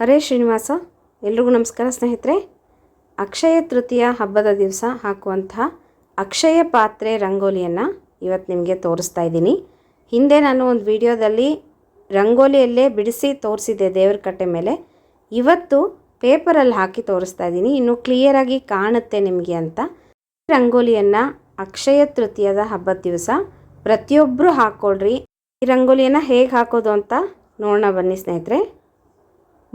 ಹರೇ ಶ್ರೀನಿವಾಸ, ಎಲ್ರಿಗೂ ನಮಸ್ಕಾರ ಸ್ನೇಹಿತರೆ. ಅಕ್ಷಯ ತೃತೀಯ ಹಬ್ಬದ ದಿವಸ ಹಾಕುವಂತಹ ಅಕ್ಷಯ ಪಾತ್ರೆ ರಂಗೋಲಿಯನ್ನು ಇವತ್ತು ನಿಮಗೆ ತೋರಿಸ್ತಾ ಇದ್ದೀನಿ. ಹಿಂದೆ ನಾನು ಒಂದು ವಿಡಿಯೋದಲ್ಲಿ ರಂಗೋಲಿಯಲ್ಲೇ ಬಿಡಿಸಿ ತೋರಿಸಿದ್ದೆ ದೇವ್ರ ಕಟ್ಟೆ ಮೇಲೆ. ಇವತ್ತು ಪೇಪರಲ್ಲಿ ಹಾಕಿ ತೋರಿಸ್ತಾ ಇದ್ದೀನಿ. ಇನ್ನು ಕ್ಲಿಯರಾಗಿ ಕಾಣುತ್ತೆ ನಿಮಗೆ ಅಂತ. ರಂಗೋಲಿಯನ್ನು ಅಕ್ಷಯ ತೃತೀಯದ ಹಬ್ಬದ ದಿವಸ ಪ್ರತಿಯೊಬ್ಬರು ಹಾಕ್ಕೊಳ್ರಿ ಈ ರಂಗೋಲಿಯನ್ನು ಹೇಗೆ ಹಾಕೋದು ಅಂತ ನೋಡೋಣ ಬನ್ನಿ ಸ್ನೇಹಿತರೆ.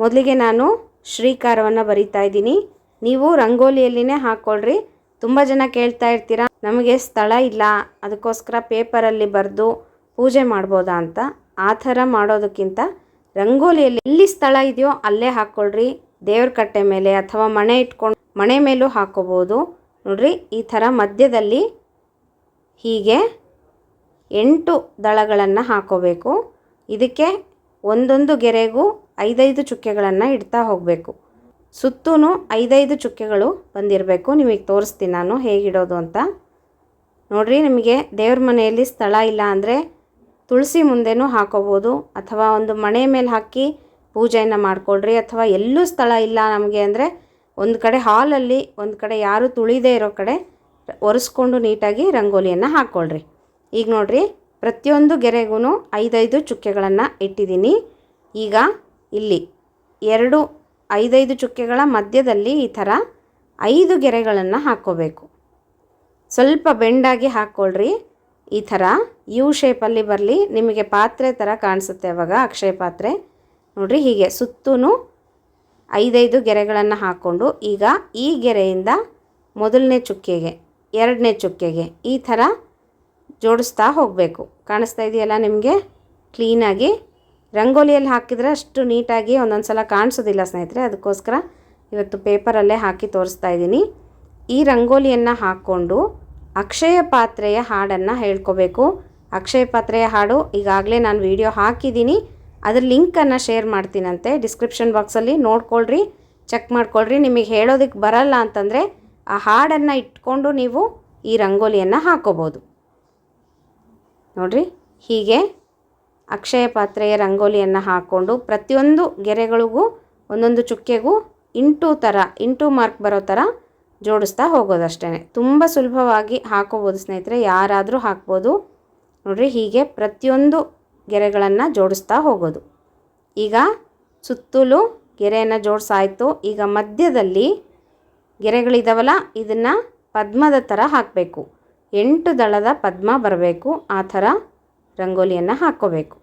ಮೊದಲಿಗೆ ನಾನು ಶ್ರೀಕಾರವನ್ನು ಬರಿತಾ ಇದ್ದೀನಿ. ನೀವು ರಂಗೋಲಿಯಲ್ಲಿನೇ ಹಾಕ್ಕೊಳ್ರಿ ತುಂಬ ಜನ ಕೇಳ್ತಾ ಇರ್ತೀರ, ನಮಗೆ ಸ್ಥಳ ಇಲ್ಲ, ಅದಕ್ಕೋಸ್ಕರ ಪೇಪರಲ್ಲಿ ಬರೆದು ಪೂಜೆ ಮಾಡ್ಬೋದಾ ಅಂತ. ಆ ಥರ ಮಾಡೋದಕ್ಕಿಂತ ರಂಗೋಲಿಯಲ್ಲಿ ಎಲ್ಲಿ ಸ್ಥಳ ಇದೆಯೋ ಅಲ್ಲೇ ಹಾಕ್ಕೊಳ್ರಿ ದೇವ್ರ ಕಟ್ಟೆ ಮೇಲೆ ಅಥವಾ ಮಣೆ ಇಟ್ಕೊಂಡು ಮಣೆ ಮೇಲೂ ಹಾಕ್ಕೋಬೋದು ನೋಡ್ರಿ, ಈ ಥರ ಮಧ್ಯದಲ್ಲಿ ಹೀಗೆ ಎಂಟು ದಳಗಳನ್ನು ಹಾಕೋಬೇಕು. ಇದಕ್ಕೆ ಒಂದೊಂದು ಗೆರೆಗೂ ಐದೈದು ಚುಕ್ಕೆಗಳನ್ನು ಇಡ್ತಾ ಹೋಗಬೇಕು. ಸುತ್ತೂ ಐದೈದು ಚುಕ್ಕೆಗಳು ಬಂದಿರಬೇಕು. ನಿಮಗೆ ತೋರಿಸ್ತೀನಿ ನಾನು ಹೇಗಿಡೋದು ಅಂತ. ನೋಡಿರಿ, ನಿಮಗೆ ದೇವ್ರ ಮನೆಯಲ್ಲಿ ಸ್ಥಳ ಇಲ್ಲ ಅಂದರೆ ತುಳಸಿ ಮುಂದೆನೂ ಹಾಕೋಬೋದು. ಅಥವಾ ಒಂದು ಮಣೆ ಮೇಲೆ ಹಾಕಿ ಪೂಜೆಯನ್ನು ಮಾಡ್ಕೊಳ್ರಿ. ಅಥವಾ ಎಲ್ಲೂ ಸ್ಥಳ ಇಲ್ಲ ನಮಗೆ ಅಂದರೆ ಒಂದು ಕಡೆ ಹಾಲಲ್ಲಿ ಒಂದು ಕಡೆ ಯಾರೂ ತುಳಿದೇ ಇರೋ ಕಡೆ ಒರೆಸ್ಕೊಂಡು ನೀಟಾಗಿ ರಂಗೋಲಿಯನ್ನು ಹಾಕ್ಕೊಳ್ರಿ ಈಗ ನೋಡಿರಿ, ಪ್ರತಿಯೊಂದು ಗೆರೆಗೂ ಐದೈದು ಚುಕ್ಕೆಗಳನ್ನು ಇಟ್ಟಿದ್ದೀನಿ. ಈಗ ಇಲ್ಲಿ ಎರಡು ಐದೈದು ಚುಕ್ಕೆಗಳ ಮಧ್ಯದಲ್ಲಿ ಈ ಥರ ಐದು ಗೆರೆಗಳನ್ನು ಹಾಕ್ಕೋಬೇಕು. ಸ್ವಲ್ಪ ಬೆಂಡಾಗಿ ಹಾಕ್ಕೊಳ್ರಿ. ಈ ಥರ ಯು ಶೇಪಲ್ಲಿ ಬರಲಿ. ನಿಮಗೆ ಪಾತ್ರೆ ಥರ ಕಾಣಿಸುತ್ತೆ ಅವಾಗ ಅಕ್ಷಯ ಪಾತ್ರೆ ನೋಡಿರಿ ಹೀಗೆ ಸುತ್ತೂ ಐದೈದು ಗೆರೆಗಳನ್ನು ಹಾಕ್ಕೊಂಡು ಈಗ ಈ ಗೆರೆಯಿಂದ ಮೊದಲನೇ ಚುಕ್ಕೆಗೆ, ಎರಡನೇ ಚುಕ್ಕೆಗೆ ಈ ಥರ ಜೋಡಿಸ್ತಾ ಹೋಗಬೇಕು. ಕಾಣಿಸ್ತಾ ಇದೆಯಲ್ಲ ನಿಮಗೆ? ಕ್ಲೀನಾಗಿ ರಂಗೋಲಿಯಲ್ಲಿ ಹಾಕಿದರೆ ಅಷ್ಟು ನೀಟಾಗಿ ಒಂದೊಂದು ಸಲ ಕಾಣಿಸೋದಿಲ್ಲ ಸ್ನೇಹಿತರೆ, ಅದಕ್ಕೋಸ್ಕರ ಇವತ್ತು ಪೇಪರಲ್ಲೇ ಹಾಕಿ ತೋರಿಸ್ತಾ ಇದ್ದೀನಿ. ಈ ರಂಗೋಲಿಯನ್ನು ಹಾಕ್ಕೊಂಡು ಅಕ್ಷಯ ಪಾತ್ರೆಯ ಹಾಡನ್ನು ಹೇಳ್ಕೋಬೇಕು. ಅಕ್ಷಯ ಪಾತ್ರೆಯ ಹಾಡು ಈಗಾಗಲೇ ನಾನು ವಿಡಿಯೋ ಹಾಕಿದ್ದೀನಿ. ಅದ್ರ ಲಿಂಕನ್ನು ಶೇರ್ ಮಾಡ್ತೀನಂತೆ, ಡಿಸ್ಕ್ರಿಪ್ಷನ್ ಬಾಕ್ಸಲ್ಲಿ ನೋಡ್ಕೊಳ್ರಿ, ಚೆಕ್ ಮಾಡ್ಕೊಳ್ರಿ. ನಿಮಗೆ ಹೇಳೋದಕ್ಕೆ ಬರಲ್ಲ ಅಂತಂದರೆ ಆ ಹಾಡನ್ನು ಇಟ್ಕೊಂಡು ನೀವು ಈ ರಂಗೋಲಿಯನ್ನು ಹಾಕೋಬೋದು. ನೋಡಿರಿ, ಹೀಗೆ ಅಕ್ಷಯ ಪಾತ್ರೆಯ ರಂಗೋಲಿಯನ್ನು ಹಾಕ್ಕೊಂಡು ಪ್ರತಿಯೊಂದು ಗೆರೆಗಳಿಗೂ, ಒಂದೊಂದು ಚುಕ್ಕೆಗೂ ಇಂಟು ಥರ ಇಂಟು ಮಾರ್ಕ್ ಬರೋ ಥರ ಜೋಡಿಸ್ತಾ ಹೋಗೋದಷ್ಟೇ ತುಂಬ ಸುಲಭವಾಗಿ ಹಾಕೋಬೋದು ಸ್ನೇಹಿತರೆ, ಯಾರಾದರೂ ಹಾಕ್ಬೋದು. ನೋಡಿರಿ, ಹೀಗೆ ಪ್ರತಿಯೊಂದು ಗೆರೆಗಳನ್ನು ಜೋಡಿಸ್ತಾ ಹೋಗೋದು. ಈಗ ಸುತ್ತಲೂ ಗೆರೆಯನ್ನು ಜೋಡಿಸಾಯಿತು. ಈಗ ಮಧ್ಯದಲ್ಲಿ ಗೆರೆಗಳಿದಾವಲ್ಲ, ಇದನ್ನು ಪದ್ಮದ ಥರ ಹಾಕಬೇಕು. ಎಂಟು ದಳದ ಪದ್ಮ ಬರಬೇಕು. ಆ ಥರ ರಂಗೋಲಿಯನ್ನು ಹಾಕ್ಕೋಬೇಕು.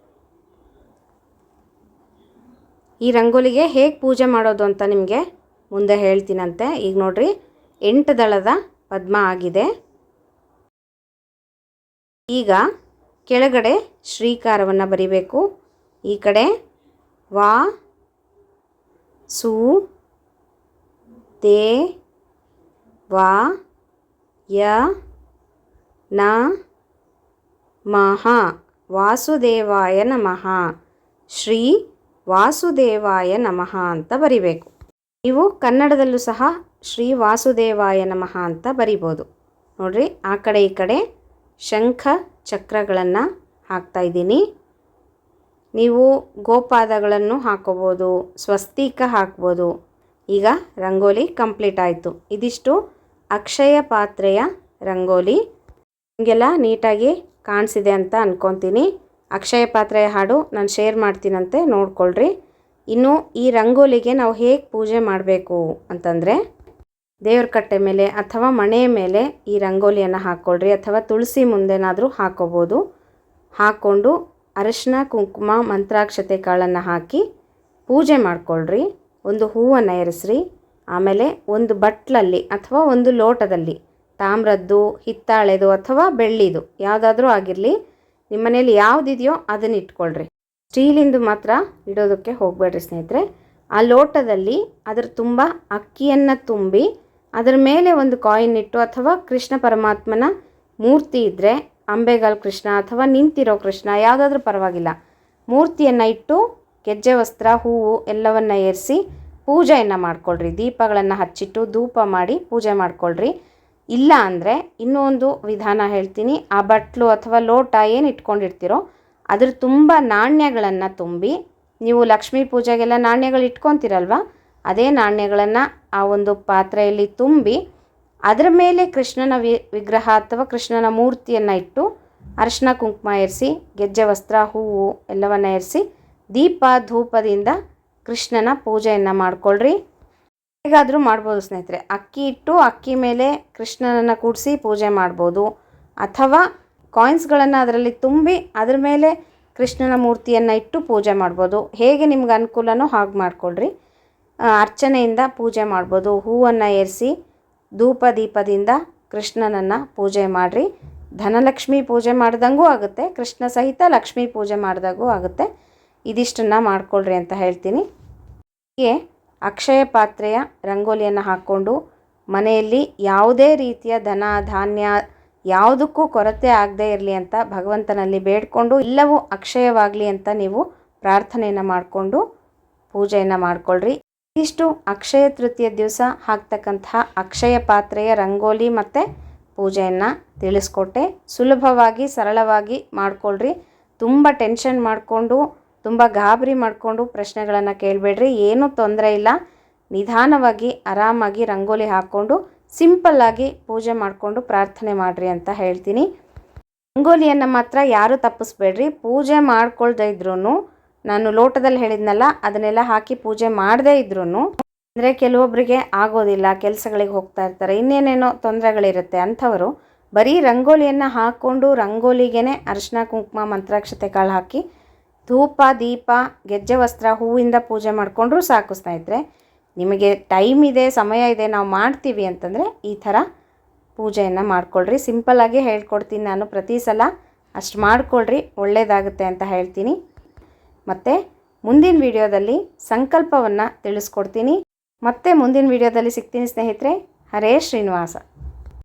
ಈ ರಂಗೋಲಿಗೆ ಹೇಗೆ ಪೂಜೆ ಮಾಡೋದು ಅಂತ ನಿಮಗೆ ಮುಂದೆ ಹೇಳ್ತೀನಂತೆ. ಈಗ ನೋಡ್ರಿ, ಎಂಟು ದಳದ ಪದ್ಮ ಆಗಿದೆ. ಈಗ ಕೆಳಗಡೆ ಶ್ರೀಕಾರವನ್ನು ಬರಿಬೇಕು. ಈ ಕಡೆ ವಾ, ಸು, ದೇ, ವಾ, ಯ, ನ ಮಹ ವಾಸುದೇವಾಯ ನಮಃ. ಶ್ರೀ ವಾಸುದೇವಾಯ ನಮಃ ಅಂತ ಬರಿಬೇಕು. ನೀವು ಕನ್ನಡದಲ್ಲೂ ಸಹ ಶ್ರೀ ವಾಸುದೇವಾಯ ನಮಃ ಅಂತ ಬರಿಬೋದು. ನೋಡ್ರಿ, ಆ ಕಡೆ ಈ ಕಡೆ ಶಂಖ ಚಕ್ರಗಳನ್ನು ಹಾಕ್ತಾಯಿದ್ದೀನಿ ನೀವು ಗೋಪಾದಗಳನ್ನು ಹಾಕೋಬೋದು, ಸ್ವಸ್ತಿಕ ಹಾಕ್ಬೋದು. ಈಗ ರಂಗೋಲಿ ಕಂಪ್ಲೀಟ್ ಆಯಿತು. ಇದಿಷ್ಟು ಅಕ್ಷಯ ಪಾತ್ರೆಯ ರಂಗೋಲಿ. ನಿಮಗೆಲ್ಲ ನೀಟಾಗಿ ಕಾಣಿಸಿದೆ ಅಂತ ಅಂದ್ಕೊತೀನಿ ಅಕ್ಷಯ ಪಾತ್ರೆಯ ಹಾಡು ನಾನು ಶೇರ್ ಮಾಡ್ತೀನಂತೆ, ನೋಡ್ಕೊಳ್ರಿ. ಇನ್ನು ಈ ರಂಗೋಲಿಗೆ ನಾವು ಹೇಗೆ ಪೂಜೆ ಮಾಡಬೇಕು ಅಂತಂದರೆ, ದೇವ್ರ ಕಟ್ಟೆ ಮೇಲೆ ಅಥವಾ ಮನೆಯ ಮೇಲೆ ಈ ರಂಗೋಲಿಯನ್ನು ಹಾಕ್ಕೊಳ್ರಿ ಅಥವಾ ತುಳಸಿ ಮುಂದೆನಾದರೂ ಹಾಕೋಬೋದು. ಹಾಕ್ಕೊಂಡು ಅರಶಿನ, ಕುಂಕುಮ, ಮಂತ್ರಾಕ್ಷತೆ ಕಾಳನ್ನು ಹಾಕಿ ಪೂಜೆ ಮಾಡ್ಕೊಳ್ರಿ. ಒಂದು ಹೂವನ್ನು ಏರಿಸ್ರಿ ಆಮೇಲೆ ಒಂದು ಬಟ್ಲಲ್ಲಿ ಅಥವಾ ಒಂದು ಲೋಟದಲ್ಲಿ ತಾಮ್ರದ್ದು, ಹಿತ್ತಾಳೆದು ಅಥವಾ ಬೆಳ್ಳಿದು, ಯಾವುದಾದ್ರೂ ಆಗಿರಲಿ, ನಿಮ್ಮ ಮನೇಲಿ ಯಾವುದಿದೆಯೋ ಅದನ್ನು ಇಟ್ಕೊಳ್ರಿ. ಸ್ಟೀಲಿಂದು ಮಾತ್ರ ಇಡೋದಕ್ಕೆ ಹೋಗಬೇಡ್ರಿ ಸ್ನೇಹಿತರೆ. ಆ ಲೋಟದಲ್ಲಿ ಅದರ ತುಂಬ ಅಕ್ಕಿಯನ್ನು ತುಂಬಿ, ಅದರ ಮೇಲೆ ಒಂದು ಕಾಯಿನ್ ಇಟ್ಟು ಅಥವಾ ಕೃಷ್ಣ ಪರಮಾತ್ಮನ ಮೂರ್ತಿ ಇದ್ದರೆ ಅಂಬೆಗಾಲ್ ಕೃಷ್ಣ ಅಥವಾ ನಿಂತಿರೋ ಕೃಷ್ಣ, ಯಾವುದಾದ್ರೂ ಪರವಾಗಿಲ್ಲ. ಮೂರ್ತಿಯನ್ನು ಇಟ್ಟು ಗೆಜ್ಜೆ, ವಸ್ತ್ರ, ಹೂವು ಎಲ್ಲವನ್ನು ಏರಿಸಿ ಪೂಜೆಯನ್ನು ಮಾಡ್ಕೊಳ್ರಿ. ದೀಪಗಳನ್ನು ಹಚ್ಚಿಟ್ಟು ಧೂಪ ಮಾಡಿ ಪೂಜೆ ಮಾಡ್ಕೊಳ್ರಿ. ಇಲ್ಲ ಅಂದರೆ ಇನ್ನೂ ಒಂದು ವಿಧಾನ ಹೇಳ್ತೀನಿ. ಆ ಬಟ್ಲು ಅಥವಾ ಲೋಟ ಏನು ಇಟ್ಕೊಂಡಿರ್ತೀರೋ ಅದ್ರ ತುಂಬ ನಾಣ್ಯಗಳನ್ನು ತುಂಬಿ, ನೀವು ಲಕ್ಷ್ಮೀ ಪೂಜೆಗೆಲ್ಲ ನಾಣ್ಯಗಳು ಇಟ್ಕೊತೀರಲ್ವ? ಅದೇ ನಾಣ್ಯಗಳನ್ನು ಆ ಒಂದು ಪಾತ್ರೆಯಲ್ಲಿ ತುಂಬಿ, ಅದರ ಮೇಲೆ ಕೃಷ್ಣನ ವಿ, ವಿಗ್ರಹ ಅಥವಾ ಕೃಷ್ಣನ ಮೂರ್ತಿಯನ್ನು ಇಟ್ಟು ಅರಿಶಿನ ಕುಂಕುಮ ಏರಿಸಿ, ಗೆಜ್ಜೆ, ವಸ್ತ್ರ, ಹೂವು ಎಲ್ಲವನ್ನು ಏರಿಸಿ ದೀಪ ಧೂಪದಿಂದ ಕೃಷ್ಣನ ಪೂಜೆಯನ್ನು ಮಾಡ್ಕೊಳ್ರಿ. ಹೇಗಾದರೂ ಮಾಡ್ಬೋದು ಸ್ನೇಹಿತರೆ. ಅಕ್ಕಿ ಇಟ್ಟು ಅಕ್ಕಿ ಮೇಲೆ ಕೃಷ್ಣನನ್ನು ಕೂಡಿಸಿ ಪೂಜೆ ಮಾಡ್ಬೋದು. ಅಥವಾ ಕಾಯಿನ್ಸ್ಗಳನ್ನು ಅದರಲ್ಲಿ ತುಂಬಿ ಅದ್ರ ಮೇಲೆ ಕೃಷ್ಣನ ಮೂರ್ತಿಯನ್ನು ಇಟ್ಟು ಪೂಜೆ ಮಾಡ್ಬೋದು. ಹೇಗೆ ನಿಮ್ಗೆ ಅನುಕೂಲನೋ ಹಾಗೆ ಮಾಡ್ಕೊಳ್ರಿ. ಅರ್ಚನೆಯಿಂದ ಪೂಜೆ ಮಾಡ್ಬೋದು. ಹೂವನ್ನು ಏರಿಸಿ ಧೂಪ ದೀಪದಿಂದ ಕೃಷ್ಣನನ್ನು ಪೂಜೆ ಮಾಡಿರಿ. ಧನಲಕ್ಷ್ಮಿ ಪೂಜೆ ಮಾಡ್ದಂಗೂ ಆಗುತ್ತೆ. ಕೃಷ್ಣ ಸಹಿತ ಲಕ್ಷ್ಮೀ ಪೂಜೆ ಮಾಡಿದಾಗೂ ಆಗುತ್ತೆ. ಇದಿಷ್ಟನ್ನು ಮಾಡ್ಕೊಳ್ರಿ ಅಂತ ಹೇಳ್ತೀನಿ. ಹೀಗೆ ಅಕ್ಷಯ ಪಾತ್ರೆಯ ರಂಗೋಲಿಯನ್ನು ಹಾಕ್ಕೊಂಡು ಮನೆಯಲ್ಲಿ ಯಾವುದೇ ರೀತಿಯ ಧನ, ಧಾನ್ಯ ಯಾವುದಕ್ಕೂ ಕೊರತೆ ಆಗದೇ ಇರಲಿ ಅಂತ ಭಗವಂತನಲ್ಲಿ ಬೇಡಿಕೊಂಡು ಎಲ್ಲವೂ ಅಕ್ಷಯವಾಗಲಿ ಅಂತ ನೀವು ಪ್ರಾರ್ಥನೆಯನ್ನು ಮಾಡಿಕೊಂಡು ಪೂಜೆಯನ್ನು ಮಾಡಿಕೊಳ್ಳ್ರಿ ಇಷ್ಟು ಅಕ್ಷಯ ತೃತೀಯ ದಿವಸ ಹಾಕ್ತಕ್ಕಂತಹ ಅಕ್ಷಯ ಪಾತ್ರೆಯ ರಂಗೋಲಿ ಮತ್ತು ಪೂಜೆಯನ್ನು ತಿಳಿಸ್ಕೊಟ್ಟೆ. ಸುಲಭವಾಗಿ ಸರಳವಾಗಿ ಮಾಡಿಕೊಳ್ಳ್ರಿ ತುಂಬ ಟೆನ್ಷನ್ ಮಾಡಿಕೊಂಡು ತುಂಬ ಗಾಬರಿ ಮಾಡಿಕೊಂಡು ಪ್ರಶ್ನೆಗಳನ್ನು ಕೇಳಬೇಡ್ರಿ, ಏನೂ ತೊಂದರೆ ಇಲ್ಲ. ನಿಧಾನವಾಗಿ, ಆರಾಮಾಗಿ ರಂಗೋಲಿ ಹಾಕ್ಕೊಂಡು ಸಿಂಪಲ್ಲಾಗಿ ಪೂಜೆ ಮಾಡಿಕೊಂಡು ಪ್ರಾರ್ಥನೆ ಮಾಡಿರಿ ಅಂತ ಹೇಳ್ತೀನಿ. ರಂಗೋಲಿಯನ್ನು ಮಾತ್ರ ಯಾರೂ ತಪ್ಪಿಸ್ಬೇಡ್ರಿ. ಪೂಜೆ ಮಾಡ್ಕೊಳ್ದೇ ಇದ್ರೂ ನಾನು ಲೋಟದಲ್ಲಿ ಹೇಳಿದ್ನಲ್ಲ, ಅದನ್ನೆಲ್ಲ ಹಾಕಿ ಪೂಜೆ ಮಾಡದೇ ಇದ್ರೂ ಅಂದರೆ ಕೆಲವೊಬ್ಬರಿಗೆ ಆಗೋದಿಲ್ಲ, ಕೆಲಸಗಳಿಗೆ ಹೋಗ್ತಾ ಇರ್ತಾರೆ, ಇನ್ನೇನೇನೋ ತೊಂದರೆಗಳಿರುತ್ತೆ ಅಂಥವರು, ಬರೀ ರಂಗೋಲಿಯನ್ನು ಹಾಕ್ಕೊಂಡು ರಂಗೋಲಿಗೆ ಅರಿಶಿನ, ಕುಂಕುಮ, ಮಂತ್ರಾಕ್ಷತೆ ಕಾಳು ಹಾಕಿ ಧೂಪ, ದೀಪ ಗೆಜ್ಜೆ ವಸ್ತ್ರ ಹೂವಿಂದ ಪೂಜೆ ಮಾಡಿಕೊಂಡ್ರೂ ಸಾಕು ಸ್ನೇಹಿತರೆ. ನಿಮಗೆ ಟೈಮ್ ಇದೆ, ಸಮಯ ಇದೆ, ನಾವು ಮಾಡ್ತೀವಿ ಅಂತಂದರೆ ಈ ಥರ ಪೂಜೆಯನ್ನು ಮಾಡಿಕೊಳ್ಳ್ರಿ ಸಿಂಪಲ್ಲಾಗಿ ಹೇಳ್ಕೊಡ್ತೀನಿ ನಾನು ಪ್ರತಿ ಸಲ. ಅಷ್ಟು ಮಾಡಿಕೊಳ್ಳ್ರಿ ಒಳ್ಳೆಯದಾಗುತ್ತೆ ಅಂತ ಹೇಳ್ತೀನಿ. ಮತ್ತು ಮುಂದಿನ ವಿಡಿಯೋದಲ್ಲಿ ಸಂಕಲ್ಪವನ್ನು ತಿಳಿಸ್ಕೊಡ್ತೀನಿ. ಮತ್ತೆ ಮುಂದಿನ ವಿಡಿಯೋದಲ್ಲಿ ಸಿಗ್ತೀನಿ ಸ್ನೇಹಿತರೆ. ಹರೇ ಶ್ರೀನಿವಾಸ.